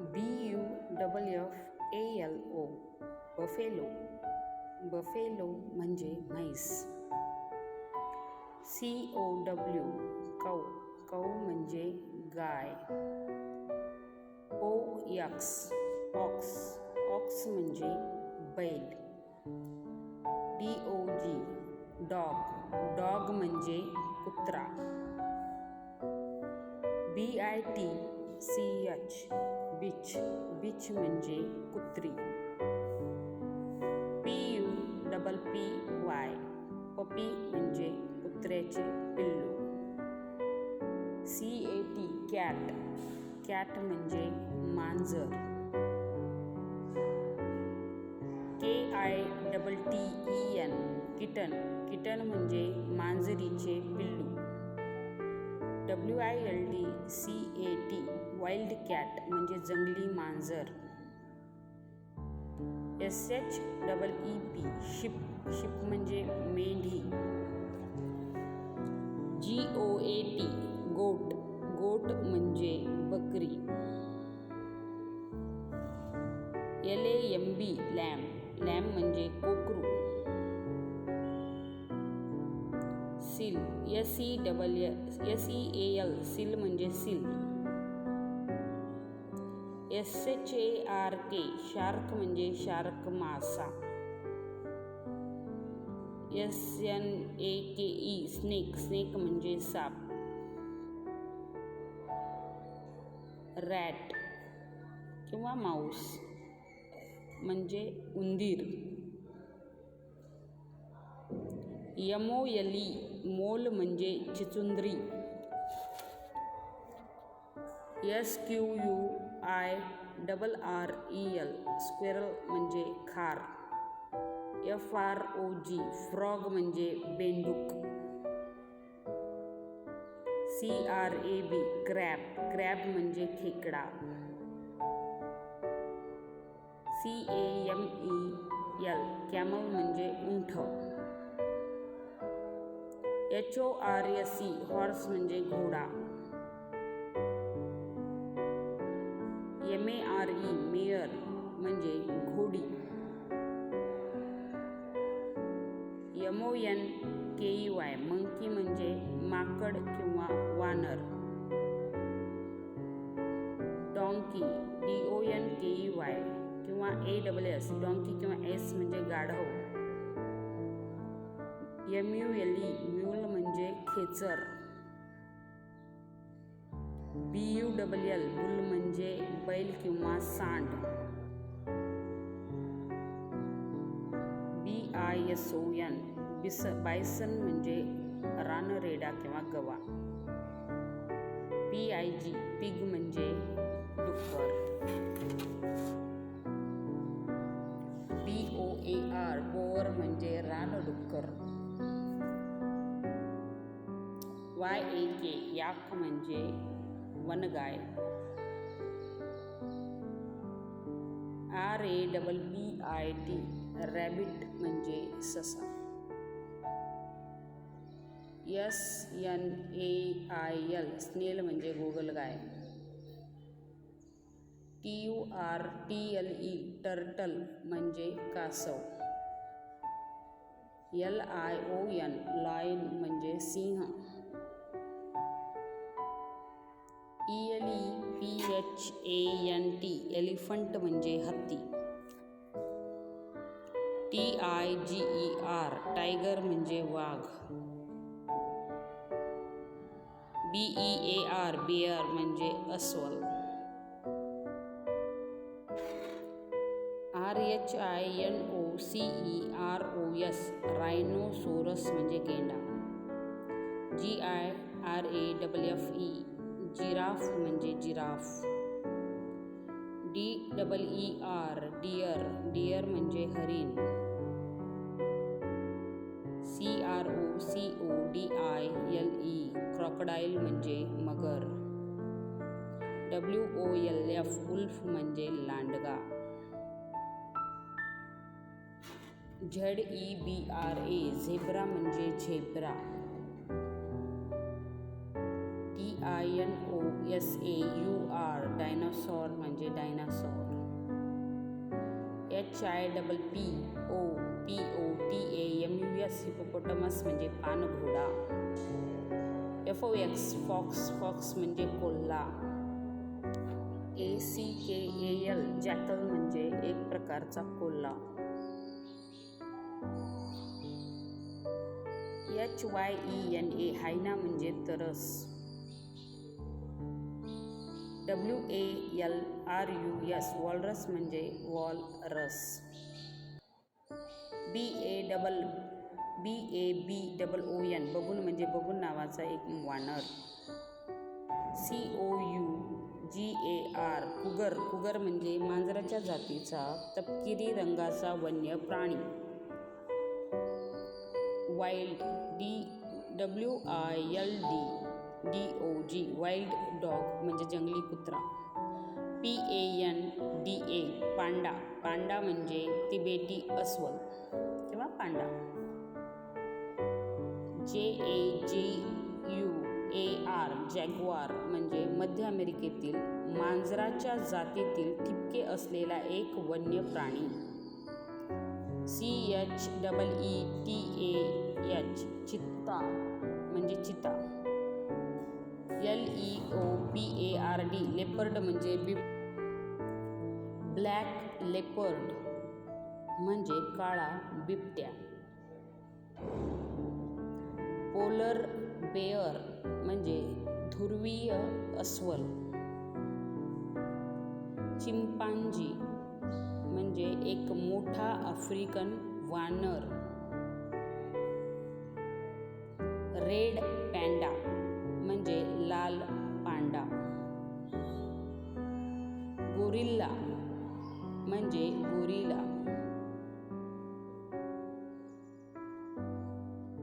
B U double F A L O buffalo buffalo म्हणजे म्हैस. C O W cow. Cow म्हणजे गाय. O X ox ox म्हणजे बैल. D O G dog dog म्हणजे कुत्रा. B I T C H bitch bitch म्हणजे कुत्री. P U double P Y. Puppy म्हणजे कुत्र्याचे पिल्लू. C A T, cat. Cat म्हणजे मांजर. K I double T E N, kitten. Kitten म्हणजे मांजरीचे पिल्लू. W I L D, C A T wild cat म्हणजे जंगली मांजर. S H double E P, sheep sheep म्हणजे मेंढी. G O A T, goat goat म्हणजे बकरी. L A M B lamb lamb म्हणजे कोकरू. seal S E double S E A L seal म्हणजे seal S H A R K shark म्हणजे shark मासा S N A K E snake snake म्हणजे साप rat किंवा mouse म्हणजे उंदीर यमोयली मोल म्हणजे चिचुंद्री. S Q U I double R E L squirrel म्हणजे खार. F R O G frog म्हणजे बेंडूक. C R A B crab crab म्हणजे खेकडा. C A M E L camel म्हणजे उंठ. H O R S C horse म्हणजे घोडा. M A R E mare म्हणजे घोडी. एम ओ एन के E वाय monkey म्हणजे माकड किंवा वानर. डॉंकी डी ओ एन के ई वाय किंवा ए डबल एस डॉंकी किंवा एस म्हणजे गाढव. M U L E mule म्हणजे खेचर. B U W L bull म्हणजे बैल किंवा सांड. B I S O N बिस बायसन म्हणजे रानरेडा किंवा गवा. पी आय जी पिग म्हणजे डुक्कर. B O A R boar म्हणजे रानडुक्कर वाय के याक म्हणजे वनगाय R A double B I T rabbit म्हणजे ससा S N A I L snail म्हणजे गोगलगाय T U R T L E turtle म्हणजे कासव L I O N lion म्हणजे Singh E P H A N T elephant म्हणजे हत्ती. T I G E R tiger म्हणजे वाघ. B E A R bear म्हणजे अस्वल. R H I N O C E R O S rhinoceros म्हणजे गेंडा. G I R A double F E giraffe म्हणजे giraffe. D double E R deer deer म्हणजे हरिण. C R O C O D I L E crocodile म्हणजे मगर. W O L F wolf म्हणजे लांडगा. Z E B R A zebra म्हणजे zebra. I N O S A U R dinosaur म्हणजे dinosaur H I double P O P O T A M U S hippopotamus म्हणजे पानघोडा. F O X fox fox म्हणजे कोल्हा. ए सी के A L jackal म्हणजे एक प्रकारचा कोल्हा. H Y E N A hyena म्हणजे तरस. W A L R U S walrus म्हणजे walrus B A double B A B double O N baboon म्हणजे बबून नावाचा एक वानर. C O U G A R cougar. Cougar म्हणजे मांजराच्या जातीचा तपकिरी रंगाचा वन्य प्राणी. Wild D W I L D D O G wild dog म्हणजे जंगली कुत्रा. P A N D A panda. Panda म्हणजे तिबेटी अस्वल किंवा panda. J A G U A R jaguar म्हणजे मध्य अमेरिकेतील मांजराच्या जातीतील ठिपके असलेला एक वन्य प्राणी C H double E T A H cheetah म्हणजे चिता. P A R D leopard म्हणजे बिब ब्लॅक लेपर्ड म्हणजे काळा बिबट्या. पोलर बेअर म्हणजे ध्रुवीय अस्वल. चिंपांजी म्हणजे एक मोठा आफ्रिकन वानर. रेड पॅन्डा गोरिल्ला म्हणजे गोरिला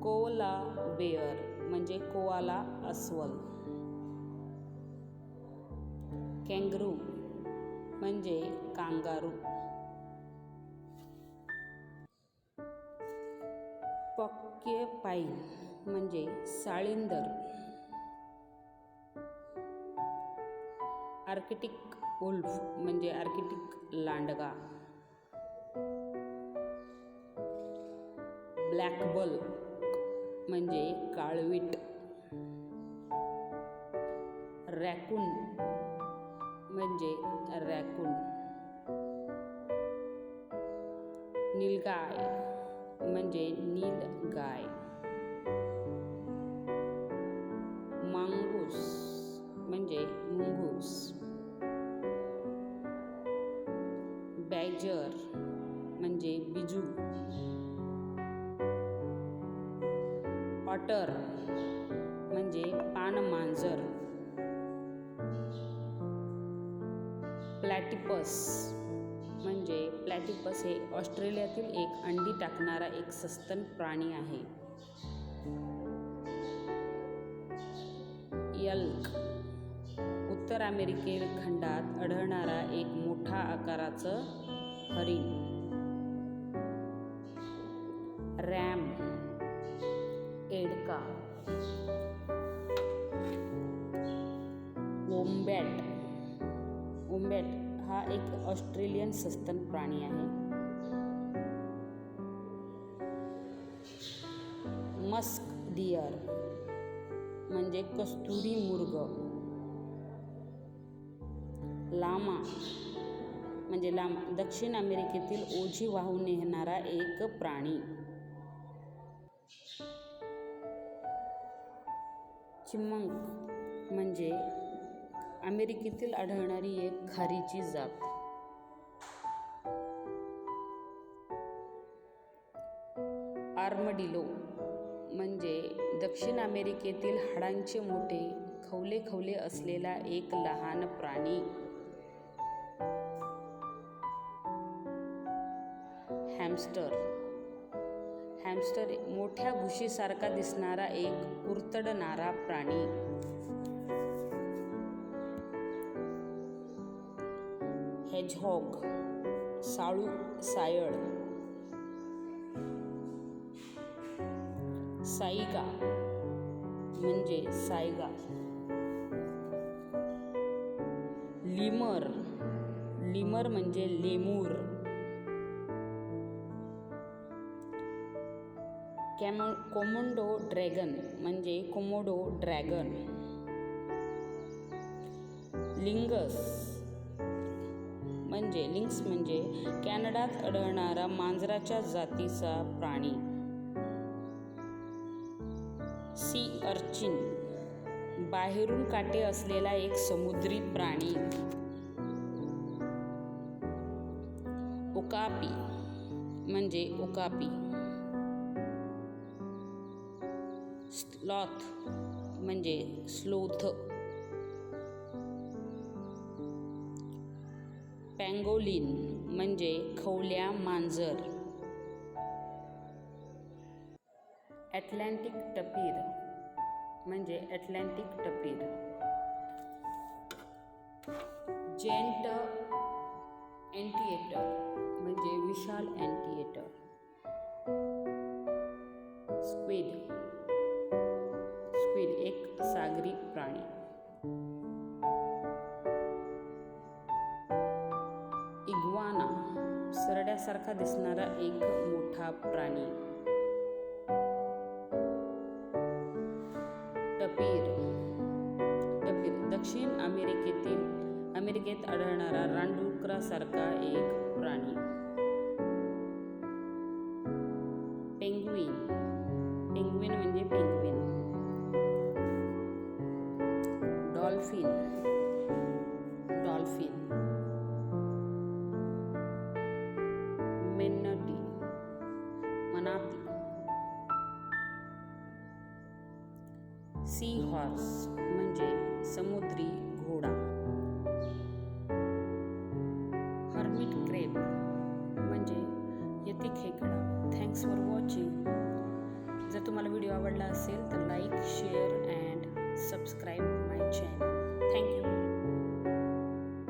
कोला बेअर म्हणजे कोआला अस्वल. कॅंगरू म्हणजे कांगारू. पॉक्यपाईन म्हणजे साळिंदर. आर्किटिक उल्फ म्हणजे आर्किटिक लांडगा. ब्लॅक म्हणजे काळवीट. रॅकून म्हणजे रॅकून नीलगाय म्हणजे नीलगाय. जर म्हणजे बिजू. ऑटर म्हणजे पानमांजर प्लॅटिपस म्हणजे प्लॅटिपस हे ऑस्ट्रेलियातील एक अंडी टाकणारा एक सस्तन प्राणी आहे. यल्क उत्तर अमेरिके खंडात आढळणारा एक मोठा आकाराचं हरिण रॅम एडका वोम्बॅट। वोम्बॅट हा एक ऑस्ट्रेलियन सस्तन प्राणी आहे। मस्क डिअर म्हणजे कस्तुरी मुर्ग। लामा म्हणजे लांब दक्षिण अमेरिकेतील ओझी वाहून नेणारा एक प्राणी. चिमंक म्हणजे अमेरिकेतील आढळणारी एक खारीची जात. आर्मडिलो म्हणजे दक्षिण अमेरिकेतील हाडांचे मोठे खवले खवले असलेला एक लहान प्राणी. हॅमस्टर हॅमस्टर मोठ्या भुशीसारखा दिसणारा एक कुरतडणारा प्राणी. हेजहॉग साळू सायळ साईगा म्हणजे सायगा. लिमर लिमर म्हणजे लेमूर. कॅमो कोमोंडो ड्रॅगन म्हणजे कोमोडो ड्रॅगन. लिंगस म्हणजे लिंक्स म्हणजे कॅनडात आढळणारा मांजराच्या जातीचा प्राणी. सी. अर्चिन बाहेरून काटे असलेला एक समुद्री प्राणी. ओकापी म्हणजे ओकापी. स्लॉथ म्हणजे स्लोथ पँगोलिन म्हणजे खवल्या मांजर. ॲटलांटिक टपीर म्हणजे ॲटलांटिक टपीर जेंट अँटिएटर म्हणजे विशाल अँटिएटर स्क्विड स्क्विड एक सागरी प्राणी. इग्वाना सरड्यासारखा दिसणारा एक मोठा प्राणी. टपीर टपीर दक्षिण अमेरिकेतील अमेरिकेत आढळणारा रानडुकरासारखा एक प्राणी. सी हॉर्स म्हणजे समुद्री घोडा.